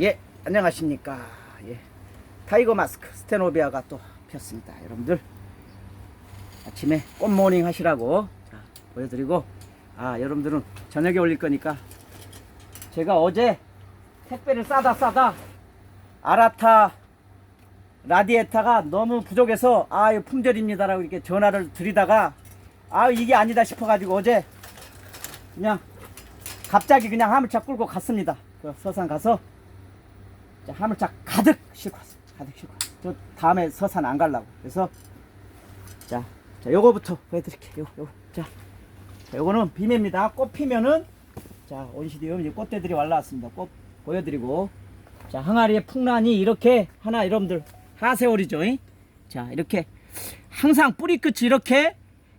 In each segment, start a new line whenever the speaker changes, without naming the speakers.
예, 안녕하십니까. 예. 타이거 마스크 스테노비아가 또 폈습니다. 여러분들 아침에 꽃모닝 하시라고 자, 보여드리고 아 여러분들은 저녁에 올릴 거니까 제가 어제 택배를 싸다 싸다 아라타 라디에타가 너무 부족해서 아 이거 품절입니다라고 이렇게 전화를 드리다가 아 이게 아니다 싶어가지고 어제 그냥 갑자기 그냥 화물차 끌고 갔습니다. 그 서산 가서 자, 화물차 가득 싣고 왔습니다. 가득 싣고 왔습니다. 저 다음에 서산 안 가려고. 그래서 자, 자 요거부터 보여드릴게요. 요거, 요거. 자, 자, 요거는 비매입니다. 꽃 피면은 자, 온시디움 이제 꽃대들이 올라왔습니다. 꽃 보여드리고 자, 항아리의 풍란이 이렇게 하나 여러분들 하세월이죠. 잉? 자, 이렇게 항상 뿌리 끝이 이렇게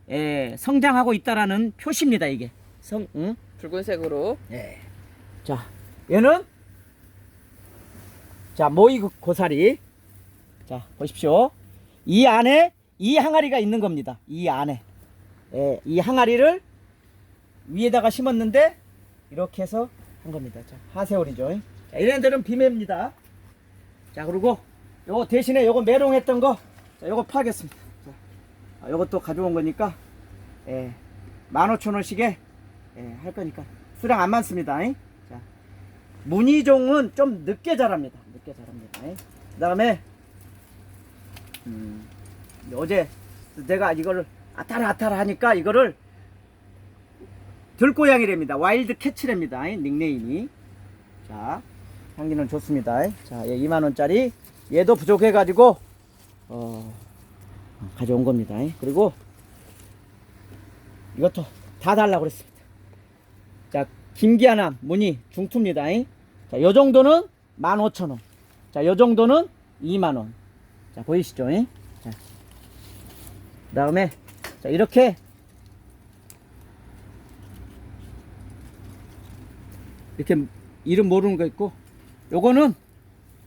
에, 성장하고 있다라는 표시입니다. 이게 성, 응?
붉은색으로
예. 자, 얘는 자 모이 고- 고사리. 자 보십시오. 이 안에 이 항아리가 있는 겁니다. 이 안에 예, 이 항아리를 위에다가 심었는데 이렇게 해서 한 겁니다. 자 하세월이죠. 자, 데는 비매입니다. 자 그리고 요거 대신에 요거 메롱했던 거, 자 요거 팔겠습니다. 자, 아, 요것도 가져온 거니까 예, 15,000원씩에 예, 할 거니까 수량 안 많습니다. 잉? 자, 문희종은 좀 늦게 자랍니다. 늦게 자랍니다. 잉? 그다음에 음, 어제 내가 이거를 아타라 아타라 하니까 이거를 들고양이랍니다. 와일드 캐치랍니다. 잉? 닉네임이. 자, 향기는 좋습니다. 잉? 자, 얘 2만 원짜리 얘도 부족해가지고 어, 가져온 겁니다. 잉? 그리고 이것도 다 달라고 그랬습니다. 자, 김기아남 문의 중투입니다. 잉? 자, 요 정도는 15,000원. 자, 요 정도는 2만원. 자, 보이시죠? 잉? 자. 그 다음에, 자, 이렇게. 이렇게 이름 모르는 거 있고, 요거는,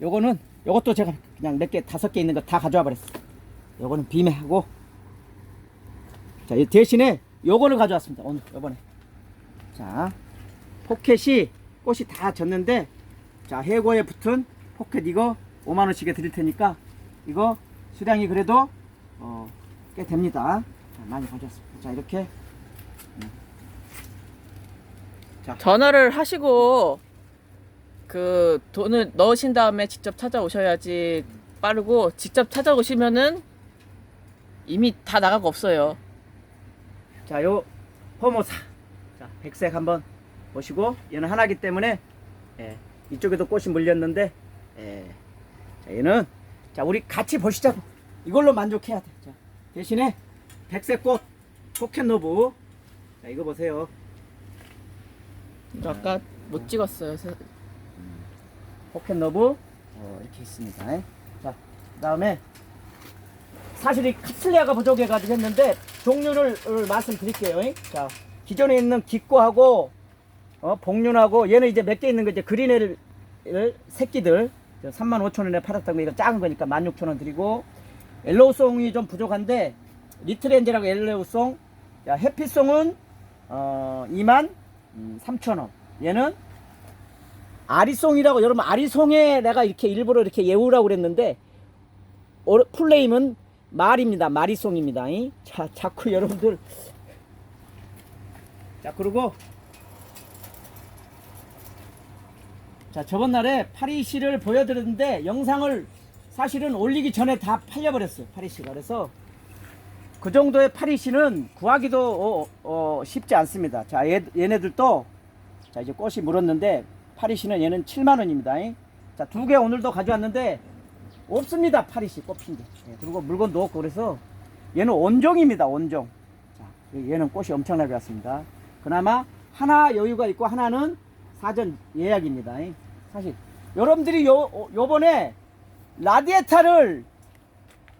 요거는, 요것도 제가 그냥 몇 개, 다섯 개 있는 거 다 가져와 버렸어. 요거는 비매하고, 자, 이 대신에 요거를 가져왔습니다. 오늘, 요번에. 자, 포켓이 꽃이 다 졌는데, 자, 해고에 붙은 포켓 이거 5만원씩에 드릴 테니까, 이거 수량이 그래도, 어, 꽤 됩니다. 자, 많이 가져왔습니다. 자, 이렇게.
전화를 하시고 그 돈을 넣으신 다음에 직접 찾아오셔야지 빠르고 직접 찾아오시면은 이미 다 나가고 없어요.
자, 요 포모사. 자, 백색 한번 보시고 얘는 하나기 때문에 예, 이쪽에도 꽃이 물렸는데 예, 자, 얘는 자, 우리 같이 보시자고. 이걸로 만족해야 돼. 자, 대신에 백색 꽃 포켓노브. 자, 이거 보세요.
이거 아까 못 찍었어요. 세-
포켓너브 어, 이렇게 있습니다. 자, 그다음에 사실 이 카틀리아가 부족해가지고 했는데 종류를 어, 말씀드릴게요. 자, 기존에 있는 기꼬하고 어, 복륜하고 얘는 이제 몇 개 있는 거 이제 그린엘 새끼들 35,000원에 팔았던 거 이거 작은 거니까 16,000원 드리고 옐로우송이 좀 부족한데 리트렌즈라고 옐로우송 자, 해피송은 어, 2만 3,000원. 얘는 아리송이라고 여러분 아리송에 내가 이렇게 일부러 이렇게 예우라고 그랬는데 어, 풀네임은 말입니다. 마리송입니다. 이? 자 자꾸 여러분들. 자 그리고 자 저번 날에 파리시를 보여드렸는데 영상을 사실은 올리기 전에 다 팔려버렸어요 파리시가 그래서 그 정도의 파리시는 구하기도 어, 어, 쉽지 않습니다 자 얘, 얘네들도 자 이제 꽃이 물었는데 파리시는 얘는 7만 원입니다. 자두 개 오늘도 가져왔는데 없습니다 파리시 꽃핀 게. 예, 그리고 물건도 없고 그래서 얘는 온종입니다 온종. 자 얘는 꽃이 엄청나게 왔습니다. 그나마 하나 여유가 있고 하나는 사전 예약입니다. 예. 사실 여러분들이 요 어, 요번에 라디에타를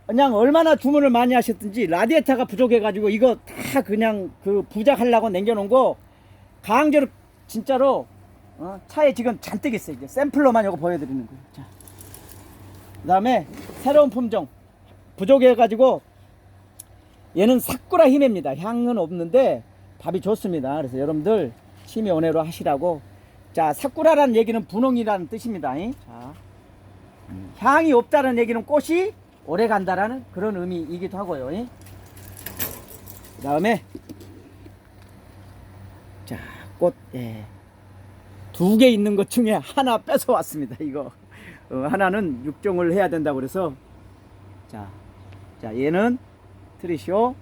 그냥 얼마나 주문을 많이 하셨든지 라디에타가 부족해가지고 이거 다 그냥 그 부작하려고 남겨놓은 거 강제로 진짜로 어, 차에 지금 잔뜩 있어요. 이제 샘플로만 이거 보여드리는 거예요. 자, 그다음에 새로운 품종 부족해가지고 얘는 사쿠라 히메입니다. 향은 없는데 밥이 좋습니다. 그래서 여러분들 치매 원해로 하시라고 자, 사쿠라라는 얘기는 분홍이라는 뜻입니다. 잉? 자, 음, 향이 없다는 얘기는 꽃이 오래 간다라는 그런 의미이기도 하고요. 잉? 그다음에 자, 꽃 예. 두 개 있는 것 중에 하나 뺏어 왔습니다. 이거 어, 하나는 육종을 해야 된다고 그래서 자, 자 얘는 트리쇼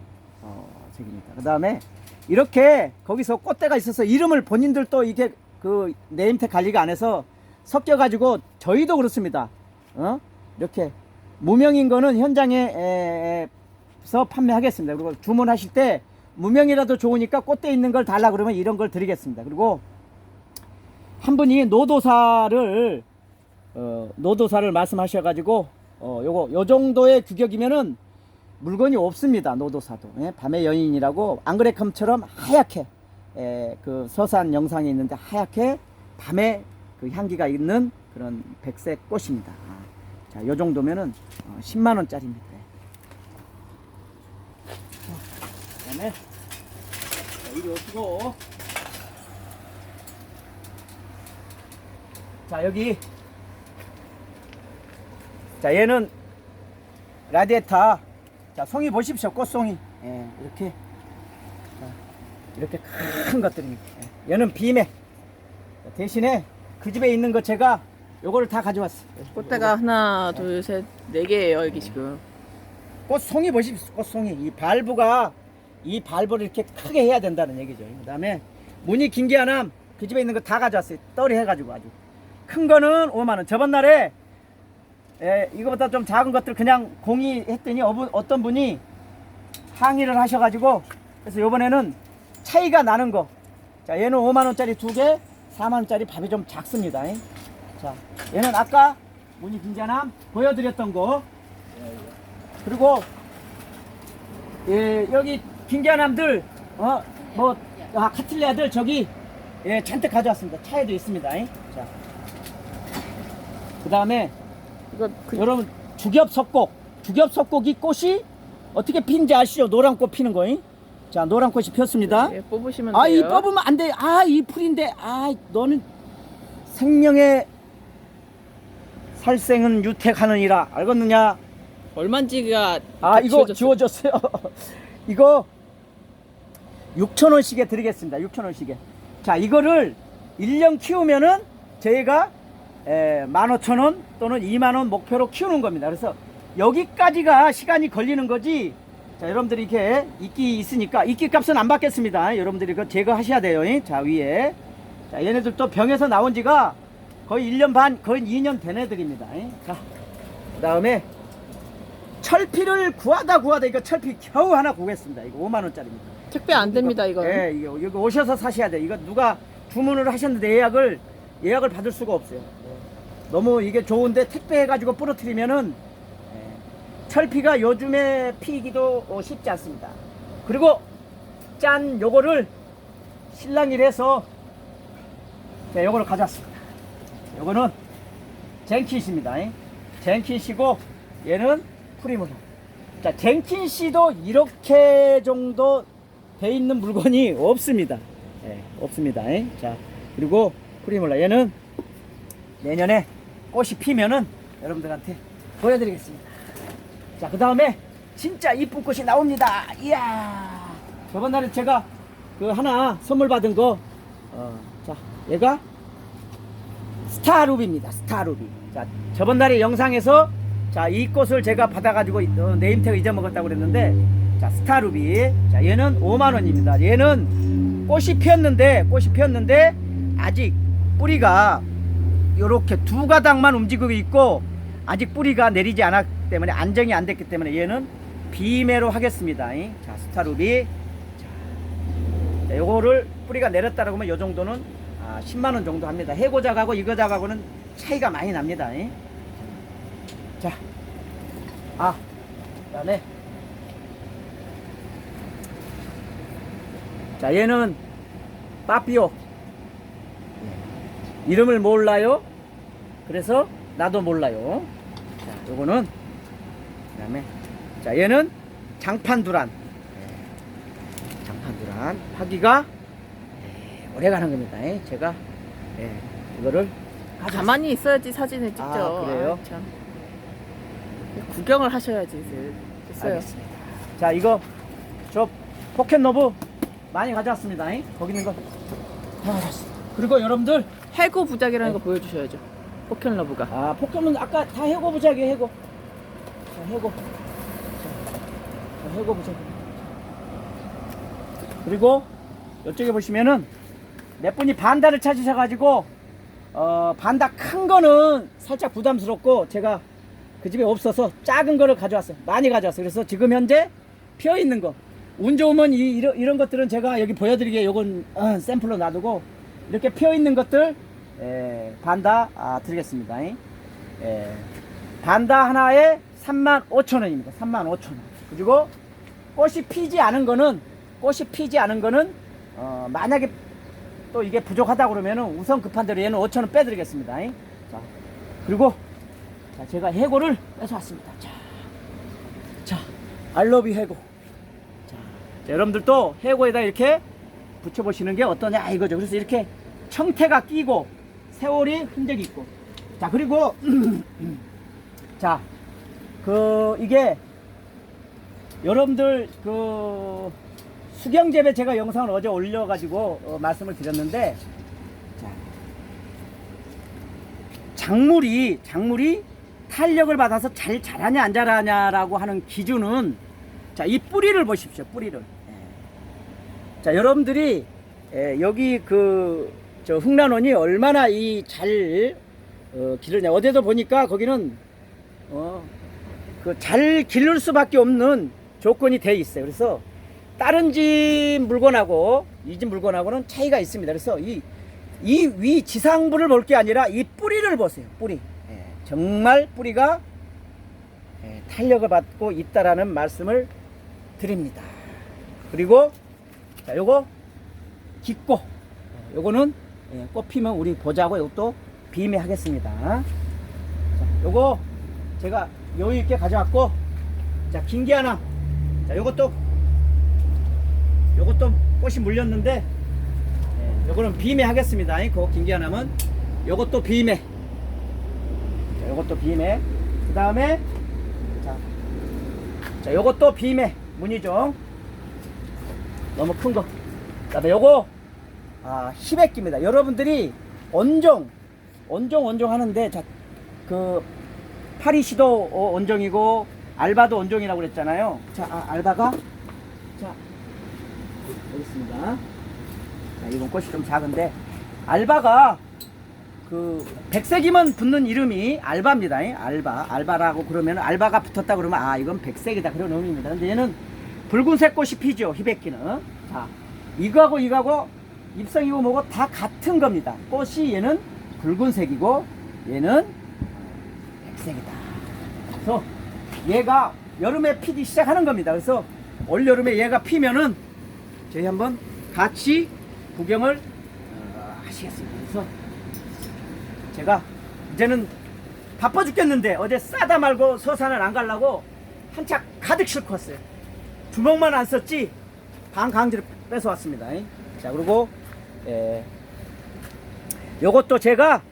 어, 저기입니다. 그 다음에 이렇게 거기서 꽃대가 있어서 이름을 본인들도 이게 그 네임택 관리가 안 해서 섞여 가지고 저희도 그렇습니다. 어? 이렇게 무명인 거는 현장에 서 판매하겠습니다. 그리고 주문하실 때 무명이라도 좋으니까 꽃대 있는 걸 달라 그러면 이런 걸 드리겠습니다. 그리고 한 분이 노도사를 어, 노도사를 말씀하셔가지고 어, 요거 요 정도의 규격이면은 물건이 없습니다. 노도사도 예? 밤의 여인이라고 앙그레컴처럼 하얗게 에, 그 서산 영상이 있는데 하얗게 밤에 그 향기가 있는 그런 백색 꽃입니다. 아, 자, 요 정도면은 어, 10만 원짜리입니다. 그다음에 자, 이리 오시고. 자 여기. 자 얘는 라디에타. 자 송이 보십시오 꽃송이. 예, 이렇게. 자, 이렇게 큰 것들입니다 예, 얘는 비매 자, 대신에 그 집에 있는 것 제가 요거를 다 가져왔어요
꽃대가 하나, 둘, 셋, 네 개예요 여기 지금.
꽃송이 보십시오. 꽃송이. 이 발부가 이 발부를 이렇게 크게 해야 된다는 얘기죠. 그 다음에 무늬 긴 게 하나 그 집에 있는 거 다 가져왔어요. 떨이 해가지고 아주. 큰 거는 5만 원. 저번 날에 에, 이거보다 좀 작은 것들 그냥 공의했더니 어부, 어떤 분이 항의를 하셔가지고 그래서 요번에는 차이가 나는 거. 자, 얘는 5만원짜리 두 개, 4만원짜리 밥이 좀 작습니다. 잉? 자, 얘는 아까 무늬 긴게 하나 보여드렸던 거. 그리고 예, 여기 빙계남들 어 뭐 아, 카틀리아들 저기 예, 잔뜩 가져왔습니다. 차에도 있습니다. 잉? 자. 그 다음에
이거 그,
여러분 주겹 석곡 주겹 석곡이 꽃이 어떻게 피는지 아시죠? 노란 꽃 피는 거 잉? 자, 노란 꽃이 폈습니다.
예, 뽑으시면
아,
돼요.
이 뽑으면 안 돼. 아, 이 풀인데. 아, 너는 생명의 살생은 유택하느니라. 알겠느냐?
얼마인지가
아 이거
지워졌어요.
이거 6천 원씩에 드리겠습니다. 6천 원씩에. 자 이거를 1년 키우면은 저희가 에, 15,000원 또는 2만 원 목표로 키우는 겁니다. 그래서 여기까지가 시간이 걸리는 거지. 자 여러분들이 이렇게 이끼 있으니까 이끼 값은 안 받겠습니다. 여러분들이 그 제거하셔야 돼요. 잉? 자 위에 자 얘네들 또 병에서 나온 지가 거의 1년 반 거의 2년 된 애들입니다. 잉? 자 그 다음에 철피를 구하다 구하다 이거 철피 겨우 하나 구했습니다. 이거 5만 원짜리입니다.
택배 안 됩니다 이거.
예, 이거 여기 오셔서 사셔야 돼. 이거 누가 주문을 하셨는데 예약을 예약을 받을 수가 없어요. 예. 너무 이게 좋은데 택배 해가지고 부러뜨리면은 예, 철피가 요즘에 피기도 어, 쉽지 않습니다. 그리고 짠 요거를 신랑이래서 자, 요거를 가져왔습니다. 요거는 젠킷입니다. 예. 젠킷이고 얘는 프리모로. 자, 젠킨 씨도 이렇게 정도 돼 있는 물건이 없습니다. 예, 없습니다. 예. 자, 그리고 프리몰라 얘는 내년에 꽃이 피면은 여러분들한테 보여드리겠습니다. 자, 그 다음에 진짜 이쁜 꽃이 나옵니다. 이야, 저번 날에 제가 그 하나 선물 받은 거, 어, 자, 얘가 스타루비입니다. 스타루비. 자, 저번 날에 영상에서 자, 이 꽃을 제가 받아가지고 어, 네임택을 잊어먹었다고 그랬는데, 자, 스타루비. 자, 얘는 5만원입니다. 얘는 꽃이 피었는데, 꽃이 피었는데, 아직 뿌리가 요렇게 두 가닥만 움직이고 있고, 아직 뿌리가 내리지 않았기 때문에 안정이 안 됐기 때문에 얘는 비매로 하겠습니다. 자, 스타루비. 자, 자, 요거를 뿌리가 내렸다라고 하면 요 정도는 아, 10만원 정도 합니다. 해고작하고 이거작하고는 차이가 많이 납니다. 자, 아, 그 다음에 자 얘는 빠삐오 이름을 몰라요. 그래서 나도 몰라요. 자, 요거는 그 다음에 자 얘는 장판 두란 예, 장판 두란 파기가 예, 오래 가는 겁니다. 예, 제가 예, 이거를 가져왔습니다.
가만히 있어야지 사진을 찍죠.
아, 그래요?
아, 참. 구경을 하셔야지 이제. 됐어요.
알겠습니다. 자, 이거 저 포켓 노브 많이 가져왔습니다. 잉? 거기 있는 거 다 가져왔습니다. 그리고 여러분들
해고 부작이라는
네.
거 보여주셔야죠. 포켓 러브가.
아 포켓몬 아까 다 해고 부작이 해고. 자, 해고. 해고 부작. 그리고 이쪽에 보시면은 몇 분이 반다를 찾으셔가지고 어 반다 큰 거는 살짝 부담스럽고 제가 그 집에 없어서 작은 거를 가져왔어요. 많이 가져왔어요. 그래서 지금 현재 피어 있는 거. 운 좋으면 이, 이런, 이런 것들은 제가 여기 보여드리게 요건 어, 샘플로 놔두고 이렇게 피어 있는 것들 에, 반다 아, 드리겠습니다. 에, 반다 하나에 35,000원입니다. 35,000원. 그리고 꽃이 피지 않은 거는 꽃이 피지 않은 거는 어, 만약에 또 이게 부족하다 그러면은 우선 급한 대로 얘는 5,000원 빼드리겠습니다. 자, 그리고 자, 제가 해고를 뺏어왔습니다. 자, 자, 알러비 해고. 자, 자, 여러분들도 해고에다 이렇게 붙여보시는 게 어떠냐 이거죠. 그래서 이렇게 청태가 끼고 세월이 흔적이 있고. 자, 그리고 자, 그 이게 여러분들 그 수경 재배 제가 영상을 어제 올려가지고 어, 말씀을 드렸는데 자, 작물이 작물이 탄력을 받아서 잘 자라냐 안 자라냐라고 하는 기준은 자 이 뿌리를 보십시오 뿌리를 예. 자 여러분들이 예, 여기 그 저 흥란원이 얼마나 이 잘 어, 기르냐 어제도 보니까 거기는 어, 그 잘 기를 수밖에 없는 조건이 돼 있어요 그래서 다른 집 물건하고 이 집 물건하고는 차이가 있습니다 그래서 이 이 위 지상부를 볼 게 아니라 이 뿌리를 보세요. 뿌리. 예, 정말 뿌리가 예, 탄력을 받고 있다라는 말씀을 드립니다. 그리고 자, 요거 깊고 어, 요거는 예, 꽃 피면 우리 보자고 요것도 비매하겠습니다. 자, 요거 제가 여유 있게 가져왔고 자, 긴 게 하나. 자, 요것도 요것도 꽃이 물렸는데 예, 요거는 비매 하겠습니다. 그 긴 게 하나면 요것도 비매. 자, 요것도 비매. 그 다음에 자, 자, 요것도 비매 무늬종. 너무 큰 거. 그 다음에 요거 아 히백기입니다. 여러분들이 원종, 원종, 원종 하는데 자, 그 파리시도 어, 원종이고 알바도 원종이라고 그랬잖아요. 자, 아, 알바가 자 여기 있습니다. 자, 이건 꽃이 좀 작은데 알바가 그 백색이면 붙는 이름이 알바입니다. 이 알바, 알바라고 그러면 알바가 붙었다 그러면 아 이건 백색이다 그런 의미입니다. 근데 얘는 붉은색 꽃이 피죠. 히백기는. 자, 이거하고 이거하고 잎성이고 뭐고 다 같은 겁니다. 꽃이 얘는 붉은색이고 얘는 백색이다. 그래서 얘가 여름에 피기 시작하는 겁니다. 그래서 올 여름에 얘가 피면은 저희 한번 같이 구경을 어, 하시겠습니다. 그래서 제가 이제는 바빠 죽겠는데 어제 싸다 말고 서산을 안 가려고 한차 가득 싣고 왔어요. 주먹만 안 썼지 반 강지를 뺏어 왔습니다. 자 그리고 예, 요것도 제가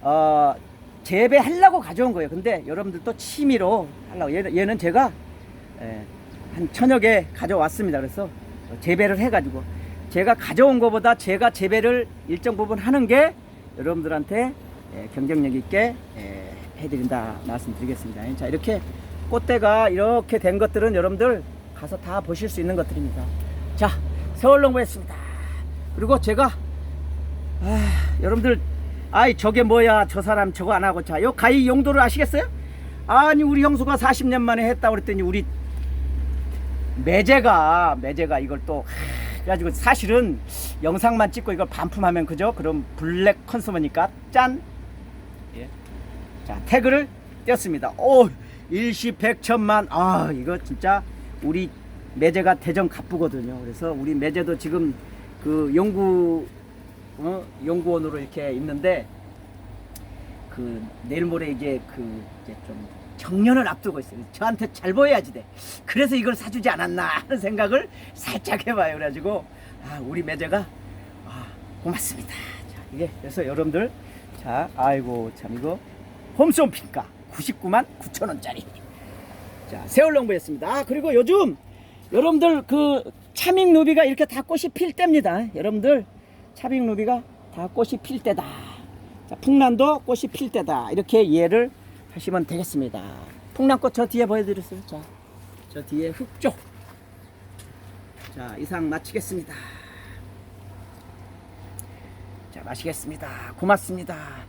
어, 재배하려고 가져온 거예요. 근데 여러분들도 취미로 하려고 얘는, 얘는 제가 예, 한 천여 개 가져왔습니다. 그래서 재배를 해가지고 제가 가져온 것보다 제가 재배를 일정 부분 하는 게 여러분들한테 예, 경쟁력 있게 예, 해드린다 말씀드리겠습니다. 자 이렇게 꽃대가 이렇게 된 것들은 여러분들 가서 다 보실 수 있는 것들입니다. 자 서울농부했습니다. 그리고 제가 아, 여러분들 아이 저게 뭐야 저 사람 저거 안 하고 자요 가위 용도를 아시겠어요? 아니 우리 형수가 40년 만에 했다고 그랬더니 우리 매제가 매제가 이걸 또 그래가지고 사실은 영상만 찍고 이걸 반품하면 그죠? 그럼 블랙 컨슈머니까 짠. 예. 자 태그를 띄었습니다. 오 일시 백천만 아 이거 진짜 우리 매제가 대전 갑부거든요. 그래서 우리 매제도 지금 그 연구 어, 연구원으로 이렇게 있는데 그 내일 모레 이제 그 이제 좀 정년을 앞두고 있어요. 저한테 잘 보여야지 돼. 그래서 이걸 사주지 않았나 하는 생각을 살짝 해봐요. 그래가지고 아 우리 매제가 아 고맙습니다. 자, 이게 그래서 여러분들 자 아이고 참 이거 홈송 핑가 99만 9천 원짜리 자 세월농부였습니다 아, 그리고 요즘 여러분들 그 차밍 누비가 이렇게 다 꽃이 필 때입니다 여러분들 차밍 누비가 다 꽃이 필 때다. 자 풍란도 꽃이 필 때다. 이렇게 이해를 하시면 되겠습니다. 풍란꽃 저 뒤에 보여드렸어요. 자 저 뒤에 흑조 자 이상 마치겠습니다. 자 마시겠습니다. 고맙습니다